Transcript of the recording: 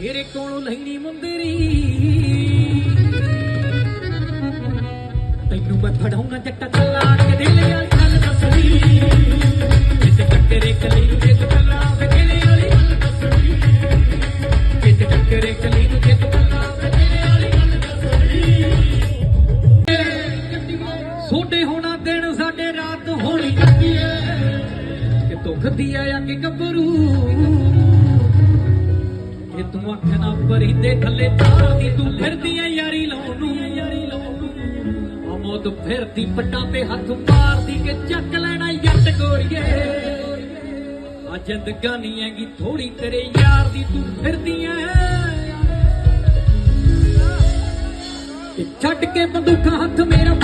ਤੇਰੇ ਕੋਲੋਂ ਲੈਣੀ ਮੁੰਦਰੀ। ਤੈਨੂੰ ਮੈਂ ਫੜਾਉਣਾ ਜੱਟ ਕੱਲਾ ਕੇ ਦਿਲ ਯਾਰ ਗੱਲ ਦੱਸਦੀ ਜਿੱਤੇ ਟੱਕਰੇ ਕਲੀ ਨੂੰ ਜਿੱਤ ਕੱਲਾ ਵੇ ਤੇਰੇ ਵਾਲੀ ਗੱਲ ਦੱਸਦੀ ਜਿੱਤੇ ਟੱਕਰੇ ਕਲੀ ਨੂੰ ਜਿੱਤ ਕੱਲਾ ਵੇ ਤੇਰੇ ਵਾਲੀ ਗੱਲ ਦੱਸਦੀ ਸੋਡੇ ਹੋਣਾ ਦਿਨ, ਸਾਡੇ ਰਾਤ ਹੋਣੀ ਲੱਗੀ ਕਿ ਦੁੱਖ ਦੀ ਆ ਕਿ ਗੱਭਰੂ? ਅੱਖ ਦੇ ਥੱਲੇ ਤਾਰਦੀ, ਤੂੰ ਫਿਰਦੀ ਐ ਯਾਰੀ ਲਾਉਣ ਨੂੰ। ਯਾਰੀ ਲਾਉਣ ਨੂੰ ਫਿਰਦੀ, ਪੱਟਾਂ ਤੇ ਹੱਥ ਮਾਰਦੀ ਕਿ ਚੱਕ ਲੈਣਾ ਜੱਟ ਗੋਰੀਏ। ਆ ਜ਼ਿੰਦਗਾਨੀ ਹੈਗੀ ਥੋੜੀ ਤੇਰੇ ਯਾਰ ਦੀ ਤੂੰ ਫਿਰਦੀ ਐ ਛੱਡ ਕੇ ਬੰਦੂਕਾਂ ਹੱਥ ਮੇਰਾ